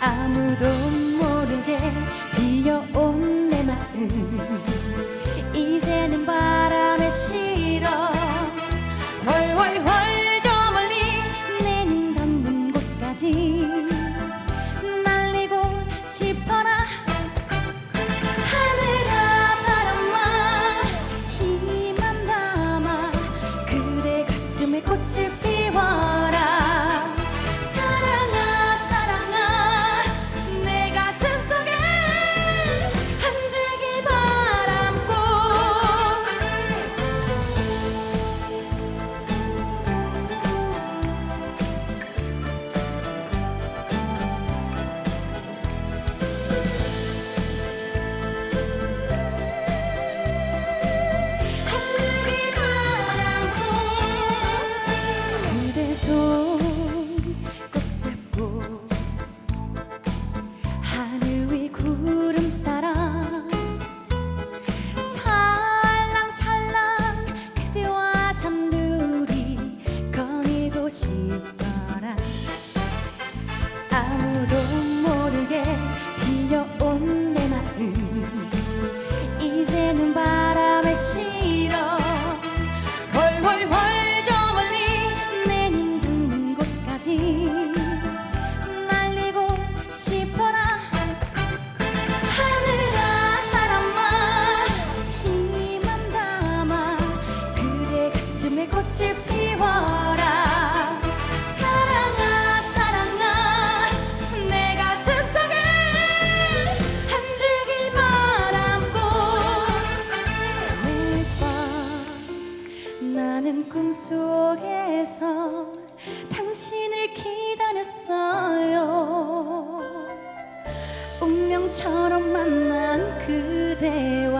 아무도 모르게 비어온 내 마음. 이제는 바람에 실어 훨훨훨 저 멀리 내 눈 감는 곳까지 날리고 싶어 So. 꽃을 피워라. 사랑아 사랑아 내 가슴 속에 한 줄기 바람고 매일 밤 나는 꿈속에서 당신을 기다렸어요. 운명처럼 만난 그대와